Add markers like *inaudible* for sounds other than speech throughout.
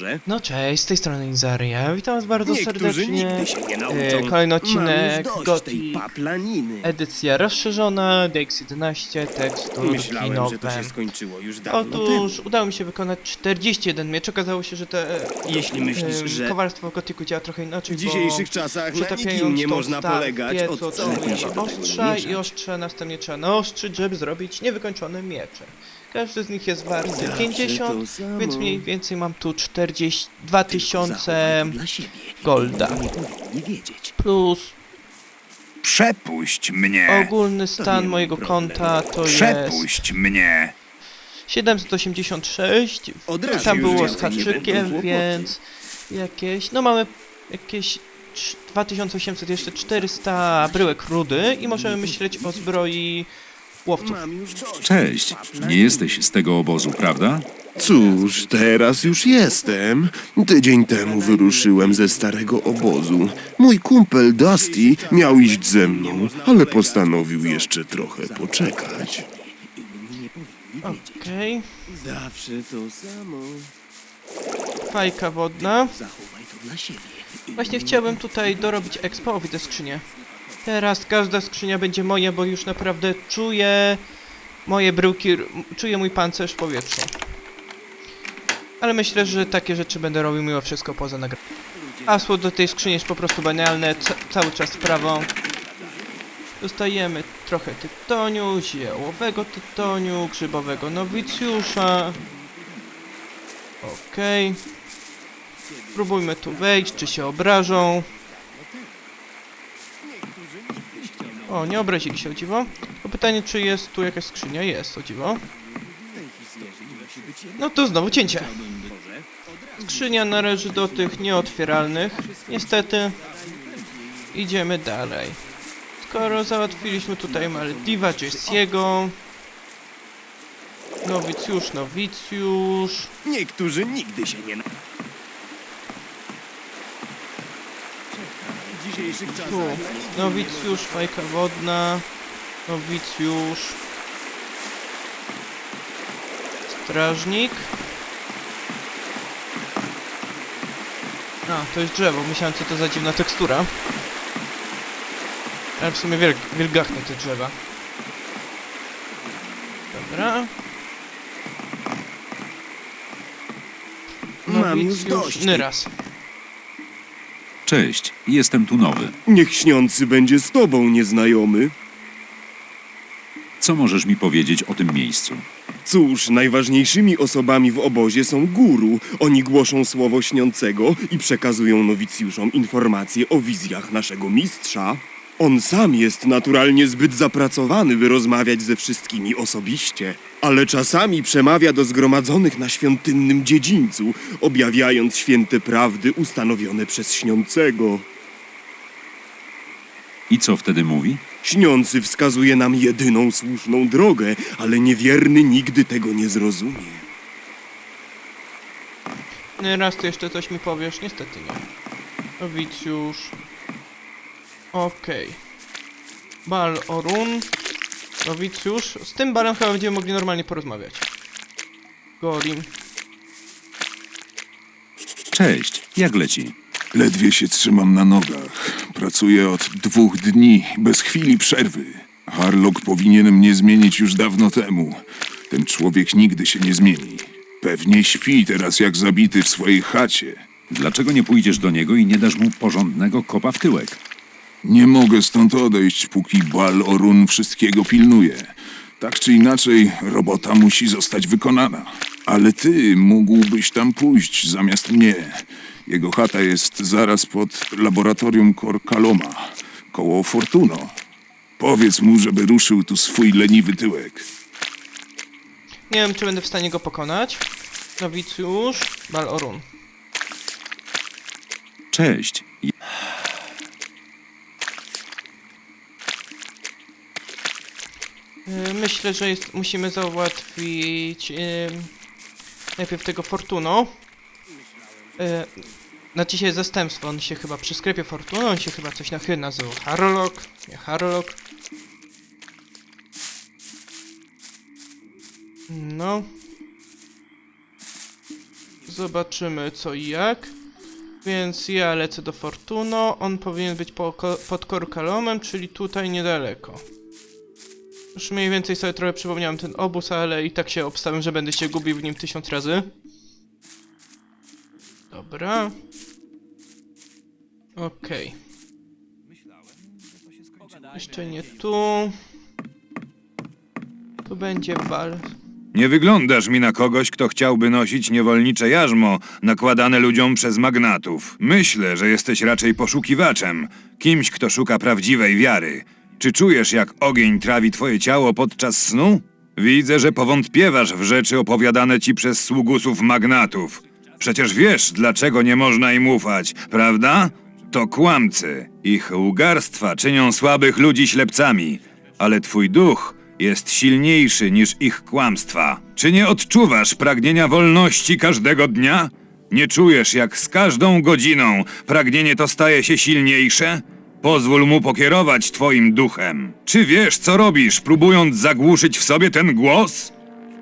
może? No cześć, z tej strony Inzaria. Witam was bardzo Niektórzy serdecznie. nigdy się nie nauczą. E, kolejny Mam odcinek już dość Goti. tej paplaniny. Edycja rozszerzona, DX11, teksturki Myślałem, że to się skończyło już dawno temu. Otóż udało mi się wykonać 41 miecz. Okazało się, że te Jeśli myślisz, em, że kowalstwo w gotyku działa trochę inaczej, w dzisiejszych czasach na przetapiając nikim nie można polegać, od co lepiej się do tego nie ostrza i ostrze następnie trzeba naostrzyć, żeby zrobić niewykończone miecze. Każdy z nich jest warty Zawsze 50, to samo. więc mniej więcej mam tu 42 tysiące Zachowaj to dla siebie. golda. Plus Przepuść mnie! ogólny stan mojego konta to jest Przepuść mnie! 786, Od razu tam już było z więcej nie będą haczykiem, więc jakieś, no mamy jakieś trz- 2800, jeszcze 400 bryłek rudy i możemy myśleć o zbroi łowców. Mam już dość Cześć! Nie jesteś z tego obozu, prawda? Cóż, teraz już jestem. Tydzień temu wyruszyłem ze starego obozu. Mój kumpel Dusty miał iść ze mną, ale postanowił jeszcze trochę poczekać. Okej, Zawsze to samo. fajka wodna. Właśnie chciałbym tutaj dorobić expo, o widzę skrzynię. Teraz każda skrzynia będzie moja, bo już naprawdę czuję moje bryłki, czuję mój pancerz w powietrzu. Ale myślę, że takie rzeczy będę robił mimo wszystko poza nagraniem. Hasło do tej skrzyni jest po prostu banalne, ca cały czas w prawo. Dostajemy trochę tytoniu, ziołowego tytoniu, grzybowego nowicjusza. Okej. Spróbujmy tu wejść, czy się obrażą. O, nie obrazili się, o dziwo. To pytanie, czy jest tu jakaś skrzynia? Jest, o dziwo. No to znowu cięcie. Skrzynia należy do tych nieotwieralnych. Niestety. Idziemy dalej. Skoro załatwiliśmy tutaj Maldiva Jesse'ego. Nowicjusz, nowicjusz. Niektórzy nigdy się nie... na- W dzisiejszych czasach Tu. Nowicjusz, fajka wodna. Nowicjusz. Strażnik. A, to jest drzewo. Myślałem, co to za dziwna tekstura. Ale w sumie wiel wielgachne te drzewa. Dobra. Mam już dość Nyras. Cześć, jestem tu nowy. Niech śniący będzie z tobą, nieznajomy. Co możesz mi powiedzieć o tym miejscu? Cóż, najważniejszymi osobami w obozie są guru. Oni głoszą słowo śniącego i przekazują nowicjuszom informacje o wizjach naszego mistrza. On sam jest naturalnie zbyt zapracowany, by rozmawiać ze wszystkimi osobiście, ale czasami przemawia do zgromadzonych na świątynnym dziedzińcu, objawiając święte prawdy ustanowione przez śniącego. I co wtedy mówi? Śniący wskazuje nam jedyną słuszną drogę, ale niewierny nigdy tego nie zrozumie. Raz ty jeszcze coś mi powiesz? Niestety nie. Nowicjusz. Okej. Bal Orun. Nowicjusz. Z tym balem chyba będziemy mogli normalnie porozmawiać. Gorim. Cześć, jak leci? Ledwie się trzymam na nogach. Pracuję od dwóch dni, bez chwili przerwy. Harlock powinien mnie zmienić już dawno temu. Ten człowiek nigdy się nie zmieni. Pewnie śpi teraz jak zabity w swojej chacie. Dlaczego nie pójdziesz do niego i nie dasz mu porządnego kopa w tyłek? Nie mogę stąd odejść, póki Bal Orun wszystkiego pilnuje. Tak czy inaczej, robota musi zostać wykonana. Ale ty mógłbyś tam pójść zamiast mnie. Jego chata jest zaraz pod laboratorium Korkaloma, koło Fortuno. Powiedz mu, żeby ruszył tu swój leniwy tyłek. Nie wiem, czy będę w stanie go pokonać. Nowicjusz. Bal Orun. Cześć, Myślę, że jest, musimy załatwić yy, najpierw tego Fortuno. Yy, na dzisiaj zastępstwo, on się chyba przy sklepie Fortuno, on się chyba coś na chyba nazywał Harlock, nie Harlock. No. zobaczymy co i jak. Więc ja lecę do Fortuno, on powinien być po, pod Korkalomem, czyli tutaj niedaleko. Już mniej więcej sobie trochę przypomniałem ten obóz, ale i tak się obstawiam, że będę się gubił w nim tysiąc razy. Dobra. Okej. Jeszcze nie tu. Tu będzie bal. Nie wyglądasz mi na kogoś, kto chciałby nosić niewolnicze jarzmo nakładane ludziom przez magnatów. Myślę, że jesteś raczej poszukiwaczem, kimś, kto szuka prawdziwej wiary. Czy czujesz, jak ogień trawi twoje ciało podczas snu? Widzę, że powątpiewasz w rzeczy opowiadane ci przez sługusów magnatów. Przecież wiesz, dlaczego nie można im ufać, prawda? To kłamcy. Ich łgarstwa czynią słabych ludzi ślepcami, ale twój duch jest silniejszy niż ich kłamstwa. Czy nie odczuwasz pragnienia wolności każdego dnia? Nie czujesz, jak z każdą godziną pragnienie to staje się silniejsze? Pozwól mu pokierować twoim duchem. Czy wiesz, co robisz, próbując zagłuszyć w sobie ten głos?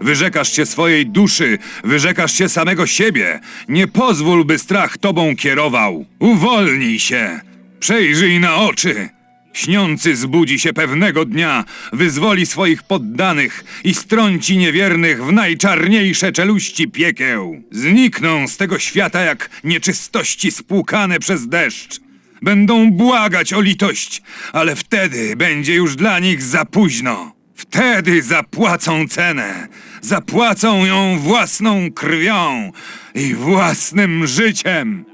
Wyrzekasz się swojej duszy, wyrzekasz się samego siebie. Nie pozwól, by strach tobą kierował. Uwolnij się. Przejrzyj na oczy. Śniący zbudzi się pewnego dnia, wyzwoli swoich poddanych i strąci niewiernych w najczarniejsze czeluści piekieł. Znikną z tego świata jak nieczystości spłukane przez deszcz. Będą błagać o litość, ale wtedy będzie już dla nich za późno. Wtedy zapłacą cenę. Zapłacą ją własną krwią i własnym życiem.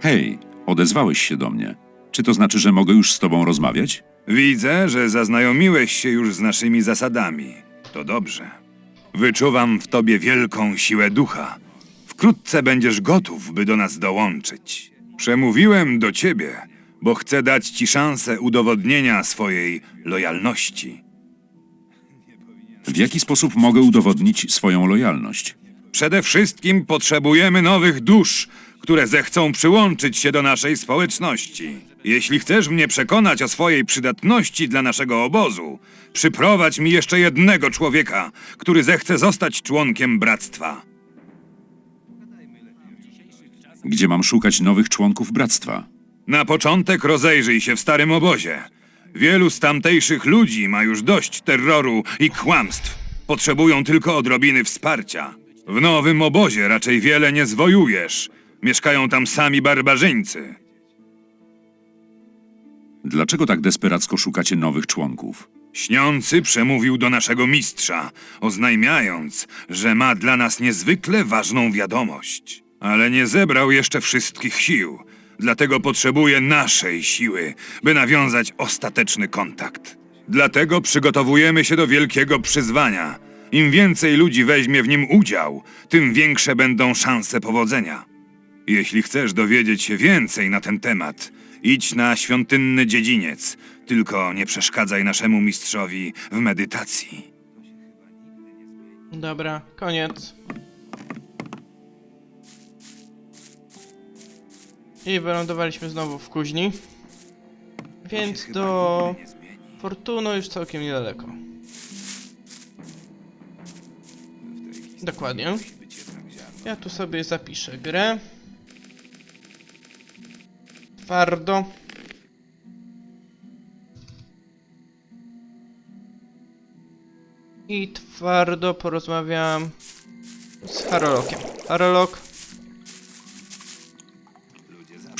Hej, odezwałeś się do mnie. Czy to znaczy, że mogę już z tobą rozmawiać? Widzę, że zaznajomiłeś się już z naszymi zasadami. To dobrze. Wyczuwam w tobie wielką siłę ducha. Wkrótce będziesz gotów, by do nas dołączyć. Przemówiłem do ciebie, bo chcę dać ci szansę udowodnienia swojej lojalności. W jaki sposób mogę udowodnić swoją lojalność? Przede wszystkim potrzebujemy nowych dusz, które zechcą przyłączyć się do naszej społeczności. Jeśli chcesz mnie przekonać o swojej przydatności dla naszego obozu, przyprowadź mi jeszcze jednego człowieka, który zechce zostać członkiem bractwa. Gdzie mam szukać nowych członków bractwa? Na początek rozejrzyj się w starym obozie. Wielu z tamtejszych ludzi ma już dość terroru i kłamstw. Potrzebują tylko odrobiny wsparcia. W nowym obozie raczej wiele nie zwojujesz. Mieszkają tam sami barbarzyńcy. Dlaczego tak desperacko szukacie nowych członków? Śniący przemówił do naszego mistrza, oznajmiając, że ma dla nas niezwykle ważną wiadomość. Ale nie zebrał jeszcze wszystkich sił, dlatego potrzebuje naszej siły, by nawiązać ostateczny kontakt. Dlatego przygotowujemy się do wielkiego przyzwania. Im więcej ludzi weźmie w nim udział, tym większe będą szanse powodzenia. Jeśli chcesz dowiedzieć się więcej na ten temat, idź na świątynny dziedziniec, tylko nie przeszkadzaj naszemu mistrzowi w medytacji. Dobra, koniec. I wylądowaliśmy znowu w kuźni. Więc do Fortuno już całkiem niedaleko. Dokładnie. Ja tu sobie zapiszę grę. Twardo. I twardo porozmawiam z Harolokiem. Harolok,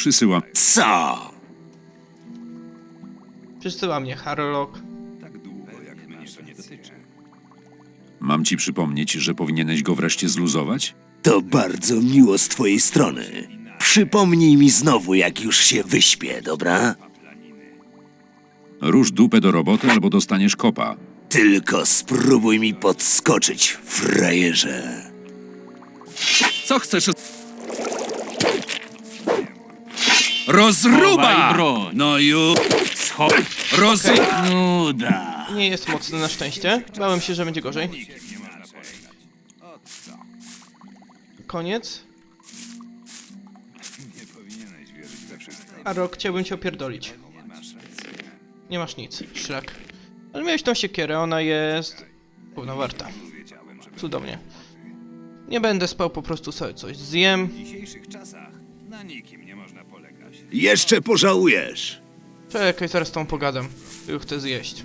Przysyłam. Co? przysyła mnie Harolok. Mam ci przypomnieć, że powinieneś go wreszcie zluzować? To bardzo miło z twojej strony. Przypomnij mi znowu, jak już się wyśpię, dobra? Rusz dupę do roboty albo dostaniesz kopa. Tylko spróbuj mi podskoczyć, frajerze. Co chcesz? Rozruba! No już. Roz... Nuda. Nie jest mocny na szczęście. Bałem się, że będzie gorzej. Koniec. A rok chciałbym cię opierdolić. Nie masz nic, szlak. Ale miałeś tą siekierę, ona jest... Gówno warta. Cudownie. Nie będę spał, po prostu sobie coś zjem. W dzisiejszych czasach na nikim nie można polegać. Jeszcze pożałujesz. Czekaj, zaraz z tą pogadam. Już chcę zjeść.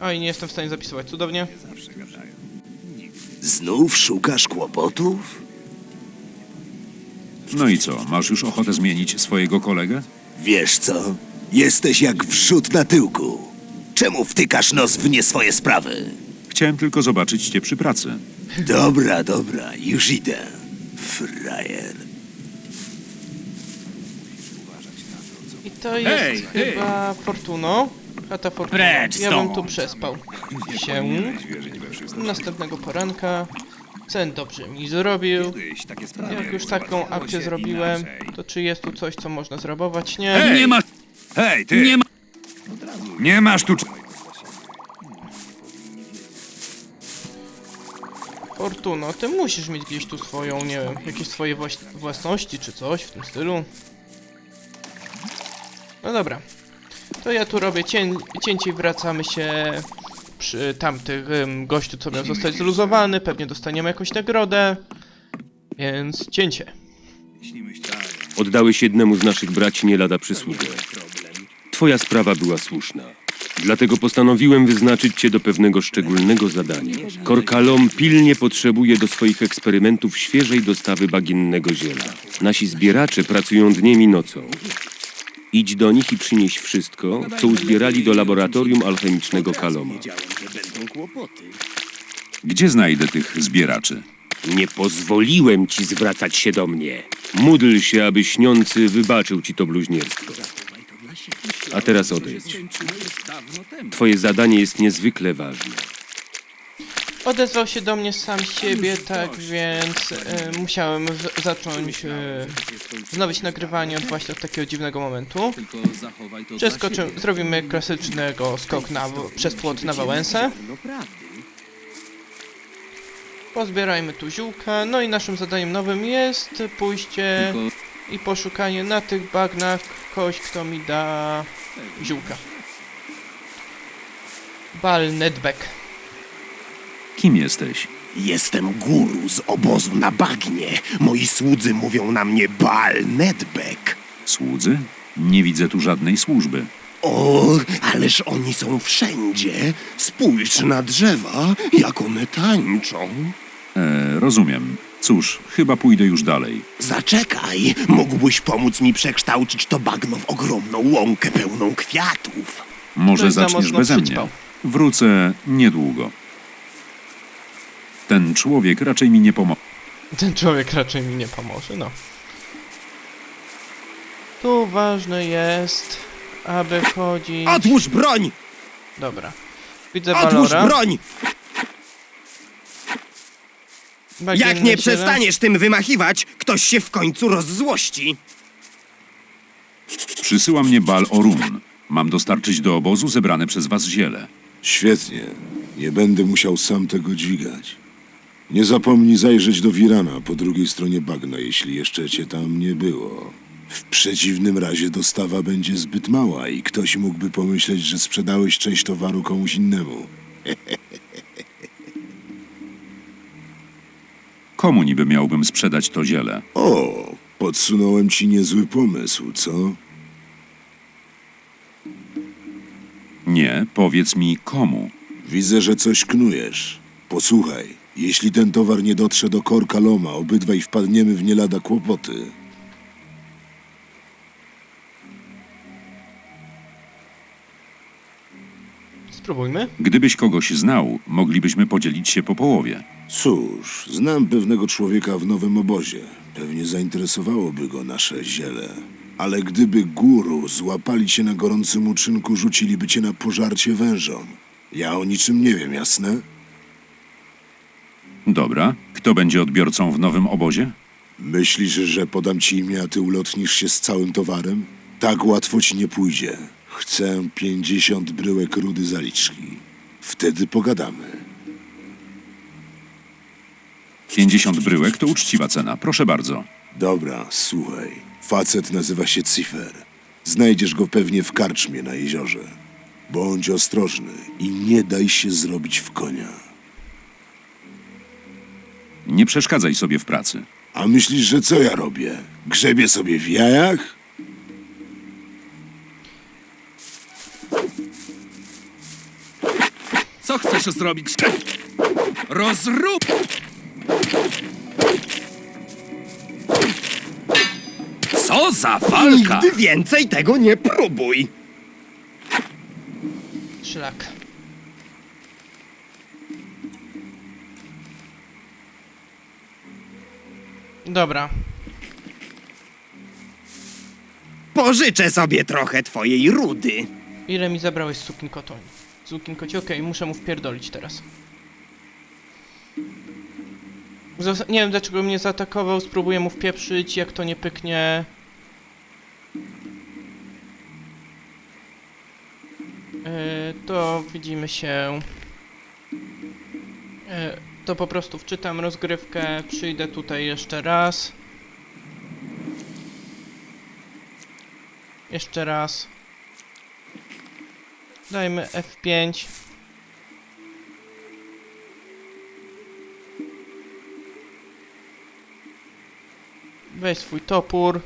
A i nie jestem w stanie zapisywać, cudownie. Znów szukasz kłopotów? No i co, masz już ochotę zmienić swojego kolegę? Wiesz co? Jesteś jak wrzód na tyłku. Czemu wtykasz nos w nie swoje sprawy? Chciałem tylko zobaczyć cię przy pracy. Dobra, dobra, już idę. Frajer. I to jest Hej, chyba Fortuno. Chata Fortuno. Precz Ja bym tu przespał. Się. Następnego poranka. Cen dobrze mi zrobił. Kiedyś takie sprawy Jak już taką załatwiało akcję się zrobiłem, inaczej. to czy jest tu coś, co można zrabować? Nie. Hej! Nie ma... Hej, ty! Nie ma... Nie masz tu... cz- Fortuno, ty musisz mieć gdzieś tu swoją, nie wiem, jakieś swoje własności czy coś w tym stylu. No dobra. To ja tu robię cię cięcie i wracamy się przy tamtym gościu, co miał zostać zluzowany. Pewnie dostaniemy jakąś nagrodę. Więc cięcie. Oddałeś jednemu z naszych braci nie lada przysługę. Twoja sprawa była słuszna. Dlatego postanowiłem wyznaczyć cię do pewnego szczególnego zadania. Korkalom pilnie potrzebuje do swoich eksperymentów świeżej dostawy bagiennego ziela. Nasi zbieracze pracują dniem i nocą. Idź do nich i przynieś wszystko, co uzbierali do laboratorium alchemicznego Kaloma. Gdzie znajdę tych zbieraczy? Nie pozwoliłem ci zwracać się do mnie. Módl się, aby śniący wybaczył ci to bluźnierstwo. A teraz odejdź. Twoje zadanie jest niezwykle ważne. Odezwał się do mnie sam siebie, tak więc e, musiałem zacząć e, wznowić nagrywanie od właśnie od takiego dziwnego momentu. Przeskoczymy, zrobimy klasycznego skok na, przez płot na Wałęsę. Pozbierajmy tu ziółka, no i naszym zadaniem nowym jest pójście i poszukanie na tych bagnach kogoś, kto mi da ziółka. Bal Nedbeck. Kim jesteś? Jestem guru z obozu na bagnie. Moi słudzy mówią na mnie Bal Nedbeck. Słudzy? Nie widzę tu żadnej służby. O, ależ oni są wszędzie. Spójrz na drzewa, jak one tańczą. E, rozumiem. Cóż, chyba pójdę już dalej. Zaczekaj, mógłbyś pomóc mi przekształcić to bagno w ogromną łąkę pełną kwiatów. Może Ktoś za zaczniesz mocno beze mnie. przyćpał. Wrócę niedługo. Ten człowiek raczej mi nie pomoże. Ten człowiek raczej mi nie pomoże, no. Tu ważne jest, aby chodzić... Odłóż broń! Dobra. Widzę Odłóż broń! Jak nie przestaniesz tym wymachiwać, ktoś się w końcu rozzłości. Przysyła mnie Bal Orun. Mam dostarczyć do obozu zebrane przez was ziele. Świetnie. Nie będę musiał sam tego dźwigać. Nie zapomnij zajrzeć do Wirana po drugiej stronie bagna, jeśli jeszcze cię tam nie było. W przeciwnym razie dostawa będzie zbyt mała i ktoś mógłby pomyśleć, że sprzedałeś część towaru komuś innemu. *laughs* Komu niby miałbym sprzedać to ziele? O, podsunąłem ci niezły pomysł, co? Nie, powiedz mi komu. Widzę, że coś knujesz. Posłuchaj, jeśli ten towar nie dotrze do korka Loma, obydwaj wpadniemy w nie lada kłopoty. Spróbujmy. Gdybyś kogoś znał, moglibyśmy podzielić się po połowie. Cóż, znam pewnego człowieka w nowym obozie. Pewnie zainteresowałoby go nasze ziele. Ale gdyby guru złapali cię na gorącym uczynku, rzuciliby cię na pożarcie wężom. Ja o niczym nie wiem, jasne? Dobra, kto będzie odbiorcą w nowym obozie? Myślisz, że podam ci imię, a ty ulotnisz się z całym towarem? Tak łatwo ci nie pójdzie. Chcę pięćdziesiąt bryłek rudy zaliczki. Wtedy pogadamy. 50 bryłek to uczciwa cena, proszę bardzo. Dobra, słuchaj. Facet nazywa się Cifer. Znajdziesz go pewnie w karczmie na jeziorze. Bądź ostrożny i nie daj się zrobić w konia. Nie przeszkadzaj sobie w pracy. A myślisz, że co ja robię? Grzebię sobie w jajach? Co chcesz zrobić? Rozrób! Co za walka! Nigdy więcej tego nie próbuj! Szlak. Dobra. Pożyczę sobie trochę twojej rudy. Ile mi zabrałeś z sukinkotoń? Sukinkoci, okej, muszę mu wpierdolić teraz. Zas- nie wiem dlaczego mnie zaatakował, spróbuję mu wpieprzyć, jak to nie pyknie. Yy, to widzimy się. Yy, to po prostu wczytam rozgrywkę, przyjdę tutaj jeszcze raz. Jeszcze raz. Dajmy F5. Weź swój topór.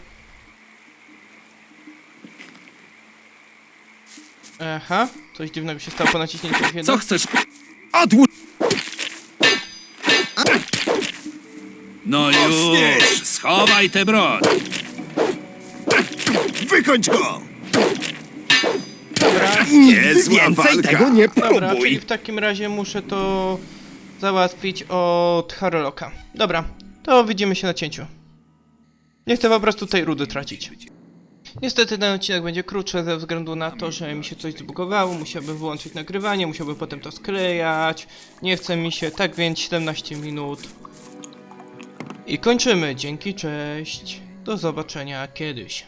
Aha, coś dziwnego się stało po naciśnięciu F1. Co chcesz? Odłóż! No już! Schowaj tę broń! Wykończ go! Nigdy więcej tego nie dobra, czyli próbuj! w takim razie muszę to załatwić od Haroloka. Dobra, to widzimy się na cięciu. Nie chcę po prostu tej rudy tracić. Niestety ten odcinek będzie krótszy ze względu na to, że mi się coś zbugowało, musiałbym wyłączyć nagrywanie, musiałbym potem to sklejać. Nie chce mi się, tak więc 17 minut. I kończymy. Dzięki, cześć. Do zobaczenia kiedyś.